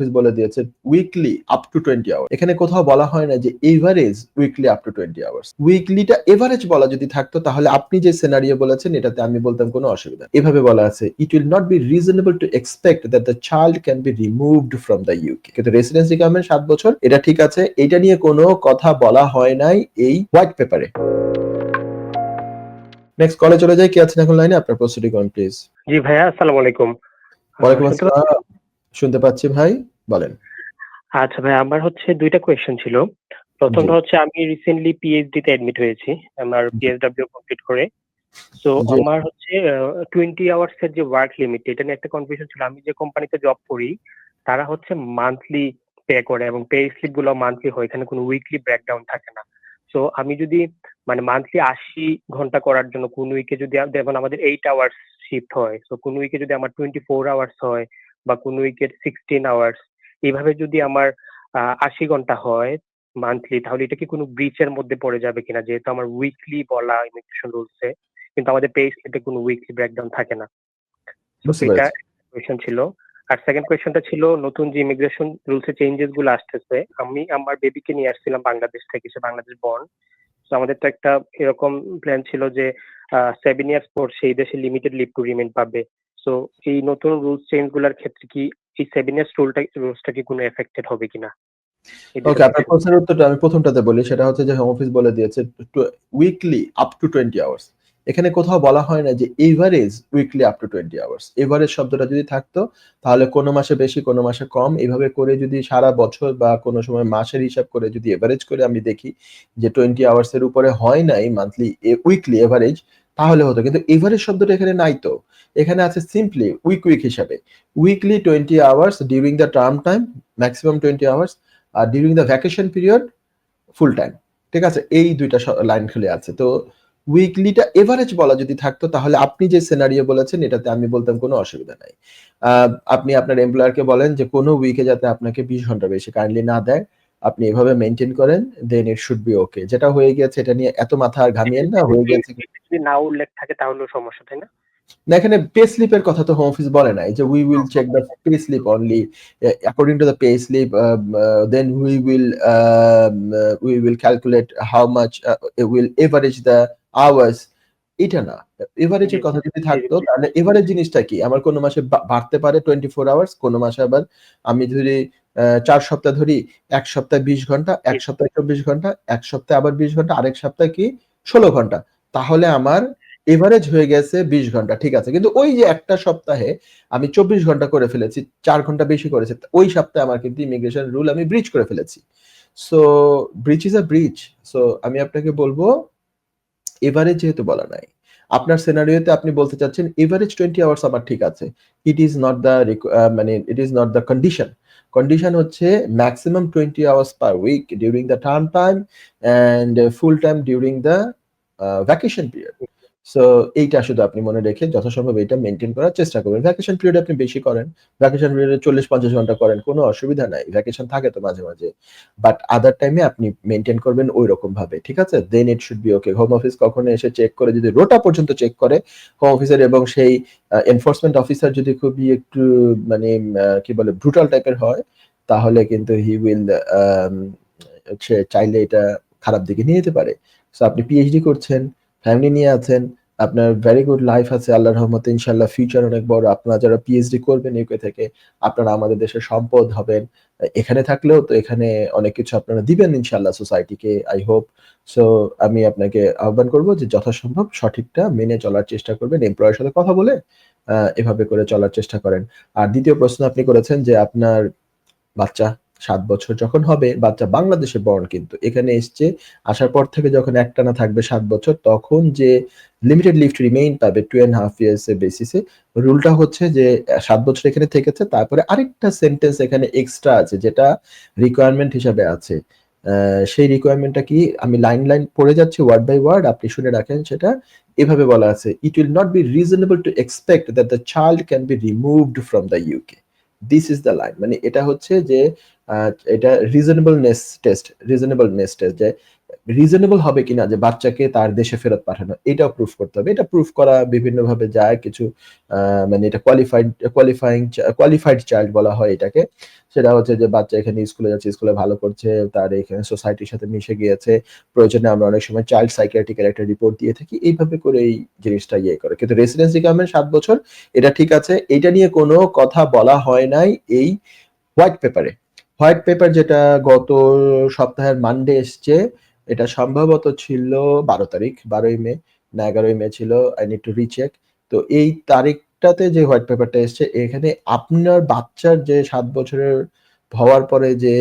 Office বলে দিয়েছে weekly up to twenty hour এখানে কোথাও বলা হয় না যে average weekly up to twenty hours উইকলিটা average বলা যদি থাকতো তাহলে আপনি যে সিনারিও বলেছেন এটাতে আমি বলতাম কোনো অসুবিধা এভাবে বলা আছে it will not be reasonable to expect that the child can be removed from the UK কিন্তু রেসিডেন্স রিকোয়ারমেন্ট সাত বছর এটা ঠিক আছে এটা নিয়ে কোনো কথা বলা হয় নাই এই হোয়াইট পেপারে নেক্সট কলে চলে যাই। কি আছেন এখন লাইনে? আপনার প্রস্তুতি করুন প্লিজ জি ভাইয়া আসসালামু আলাইকুম। ওয়ালাইকুম আসসালাম। শুনতে পাচ্ছি ভাই। বলেন। আচ্ছা ভাই আমার হচ্ছে দুইটা কোয়েশ্চেন ছিল। প্রথমটা হচ্ছে আমি রিসেন্টলি পিএইচডি তে অ্যাডমিট হয়েছি আমার পিএইচডব্লিউ কমপ্লিট করে। জি। আমার হচ্ছে টোয়েন্টি আওয়ার্স এর যে ওয়ার্ক লিমিট এটা নিয়ে একটা কনফিউশন ছিল। আমি যে কোম্পানিতে জব করি তারা হচ্ছে মান্থলি পে করে এবং পে স্লিপগুলো মান্থলি হয় এখানে কোনো উইকলি ব্রেকডাউন থাকে না। সো আমি যদি মানে মান্থলি আশি ঘণ্টা করার জন্য কোন উইকে যদি যেমন আমাদের এইট আওয়ার্স শিফট হয় সো কোন উইকে যদি আমার টোয়েন্টি ফোর আওয়ার্স হয় বা কোন উইকের সিক্সটিন আওয়ার্স এইভাবে যদি আমার আশি ঘণ্টা হয় মান্থলি তাহলে এটা কি কোনো ব্রিচের মধ্যে পড়ে যাবে কিনা? যেহেতু আমার উইকলি বলা ইমিগ্রেশন রুলসে কিন্তু আমাদের পে স্লিপে কোনো উইকলি ব্রেকডাউন থাকে না। তো এটা পেরেছি। ছিল। আর সেকেন্ড কোয়েশ্চনটা ছিল নতুন যে ইমিগ্রেশন রুলসে চেঞ্জেসগুলো আসতেছে আমি আমার বেবিকে নিয়ে আসছিলাম বাংলাদেশ থেকে সে বাংলাদেশ বর্ন তো আমাদের তো একটা এরকম প্ল্যান ছিল যে সেভেন ইয়ার্স পর সেই দেশে লিমিটেড লিভ টু রিমেন পাবে। সো এই নতুন রুলস চেঞ্জগুলার ক্ষেত্রে কি এই সেভেন ইয়ার্স রুলটা রুলসটা কি কোনো এফেক্টেড হবে কিনা? ওকে আপনার প্রশ্নের উত্তরটা আমি প্রথমটাতে বলি সেটা হচ্ছে যে হোম অফিস বলে দিয়েছে weekly up to twenty hours এখানে কোথাও বলা হয় না যে average weekly up to twenty hours average শব্দটা যদি থাকতো তাহলে কোনো মাসে বেশি কোনো মাসে কম। এইভাবে করে যদি সারা বছর বা কোনো সময় মাসের হিসাব করে যদি এভারেজ করে আমি দেখি যে টোয়েন্টি আওয়ার্স এর উপরে হয় নাই মান্থলি উইকলি এভারেজ তাহলে হতো। কিন্তু এভারেজ শব্দটা এখানে নাই তো। এখানে আছে সিম্পলি উইক উইক হিসাবে। Weekly twenty hours during the term time maximum twenty hours R during the vacation period full time ঠিক আছে? এই দুইটা লাইন খুলে আছে। তো উইকলিটা এভারেজ বলা যদি থাকতো, তাহলে আপনি যে সিনারিও বলেছেন, এটাতে আমি বলতাম কোনো অসুবিধা নাই। আপনি আপনার এমপ্লয়ারকে বলেন যে, কোনো উইকে যাতে আপনাকে বিশ ঘণ্টা বেশি কাইন্ডলি না দেয়, আপনি এভাবে মেনটেন করেন দেন ইট শুড বি ওকে যেটা হয়ে গেছে এটা নিয়ে এত মাথা আর ঘামিয়েন না, হয়ে গেছে যদি না উল্লেখ থাকে তাহলেও সমস্যা তাই না? না এখানে পে স্লিপের কথা তো হোম অফিস বলে নাই যে we will check the pay slip only according to the pay slip then we will we will calculate how much will average the hours এটা না এভারেজের কথা যদি থাকতো তাহলে এভারেজ জিনিসটা কি? আমার কোনো মাসে বাড়তে পারে টোয়েন্টি ফোর আওয়ার্স কোনো মাসে আবার আমি ধরি আহ, চার সপ্তাহ ধরি এক সপ্তাহে বিশ ঘণ্টা এক সপ্তাহে চব্বিশ ঘণ্টা এক সপ্তাহে আবার বিশ ঘণ্টা আরেক সপ্তাহে কি? ষোলো ঘণ্টা। তাহলে আমার এভারেজ হয়ে গেছে বিশ ঘণ্টা, ঠিক আছে? কিন্তু ওই যে একটা সপ্তাহে আমি চব্বিশ ঘণ্টা করে ফেলেছি, চার ঘণ্টা বেশি করেছে ওই সপ্তাহে আমার কিন্তু ইমিগ্রেশন রুল আমি ব্রিচ করে ফেলেছি। So breach is a breach so আমি আপনাকে বলব এভারেজ যেহেতু বলা নাই, আপনার সিনারিওতে আপনি বলতে চাচ্ছেন এভারেজ টোয়েন্টি আওয়ার্স আমার ঠিক আছে। ইট ইজ নট দ্য মানে it is not the condition condition হচ্ছে maximum twenty hours per week during the term time and full time during the vacation period so এইটা শুধু আপনি মনে রেখে যথাসম্ভব এটা মেনটেন করার চেষ্টা করবেন। ভ্যাকেশন পিরিয়ড আপনি বেশি করেন। ভ্যাকেশন পিরিয়ডে চল্লিশ পঞ্চাশ ঘণ্টা করেন, কোনো অসুবিধা নাই। ভ্যাকেশন থাকে তো মাঝে মাঝে। বাট আদার টাইমে আপনি মেনটেন করবেন ওই রকম ভাবে ঠিক আছে? Then it should be okay home office কখনো এসে চেক করে যদি রোটা পর্যন্ত চেক করে হোম অফিসার এবং সেই এনফোর্সমেন্ট অফিসার যদি খুবই একটু মানে কি বলে ব্রুটাল টাইপের হয়, তাহলে কিন্তু হি উইল সে চাইলে এটা খারাপ দিকে নিয়ে যেতে পারে। সো আপনি পিএইচডি করছেন ফ্যামিলি নিয়ে আছেন, আপনার ভেরি গুড লাইফ আছে, আল্লাহর রহমতে ইনশাল্লাহ ফিউচার অনেক বড়। আপনারা যারা পিএইচডি করবেন ইউকে থেকে, আপনারা আমাদের দেশের সম্পদ হবেন। এখানে থাকলেও তো এখানে অনেক কিছু আপনারা দিবেন ইনশাল্লাহ সোসাইটিকে আই হোপ সো আমি আপনাকে আহ্বান করব যে যথাসম্ভব সঠিকটা মেনে চলার চেষ্টা করবেন এমপ্লয়ের সাথে কথা বলে এভাবে করে চলার চেষ্টা করেন। আর দ্বিতীয় প্রশ্ন আপনি করেছেন যে আপনার বাচ্চা সাত বছর যখন হবে, বাচ্চা বাংলাদেশে বর্ণ কিন্তু। এখানে এসছে, আসার পর থেকে যখন একটানা থাকবে সাত বছর, তখন যে লিমিটেড লিভ রিমেইন পাবে টু অ্যান্ড হাফ ইয়ার্স এর বেসিসে রুলটা হচ্ছে যে, সাত বছর এখানে থেকেছে, তারপরে আরেকটা সেন্টেন্স এখানে এক্সট্রা আছে, যেটা রিকোয়ারমেন্ট হিসাবে আছে। সেই রিকোয়ারমেন্টটা কি? আমি লাইন লাইন পড়ে যাচ্ছি ওয়ার্ড বাই ওয়ার্ড আপনি শুনে রাখেন সেটা। এভাবে বলা আছে it will not be reasonable to expect that the child can be removed from the UK this is the line মানে এটা হচ্ছে যে এটা রিজনেবলনেস টেস্ট রিজনেবলনেস টেস্ট যে রিজনেবল হবে কিনা যে বাচ্চাকে তার দেশে ফেরত পাঠানো, এটাও প্রুফ করতে হবে। এটা প্রুফ করা বিভিন্নভাবে যায়, কিছু মানে এটা কোয়ালিফাইড কোয়ালিফাইং কোয়ালিফাইড চাইল্ড বলা হয় এটাকে। সেটা হচ্ছে যে বাচ্চা এখানে স্কুলে যাচ্ছে স্কুলে ভালো করছে, তার এখানে সোসাইটির সাথে মিশে গিয়েছে। প্রয়োজনে আমরা অনেক সময় চাইল্ড সাইকিয়াট্রিকের একটা রিপোর্ট দিয়ে থাকি। এইভাবে করে এই জিনিসটা ইয়ে করে। কিন্তু রেসিডেন্সি গভর্নমেন্ট সাত বছর, এটা ঠিক আছে। এটা নিয়ে কোনো কথা বলা হয় নাই এই হোয়াইট পেপারে হোয়াইট পেপার যেটা গত সপ্তাহের মানডে এসছে এটা সম্ভবত ছিল বারো তারিখ, বারোই মে, না এগারোই মে ছিল আই নিড টু রিচেক তো এই তারিখটাতে যে হোয়াইট পেপারটা এসছে, এখানে আপনার বাচ্চার যে সাত বছরের হওয়ার পরে যে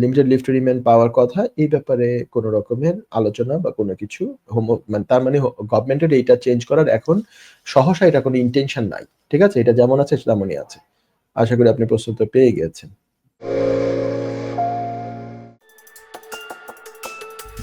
লিমিটেড লিভ টু রিমেন পাওয়ার কথা, এই ব্যাপারে কোনো রকমের আলোচনা বা কোনো কিছু হোম মানে তার মানে গভর্নমেন্টের এইটা চেঞ্জ করার এখন সহসা এটা কোনো ইন্টেনশন নাই। ঠিক আছে? এটা যেমন আছে, তেমনই আছে। আশা করি আপনি প্রস্তুত পেয়ে গিয়েছেন।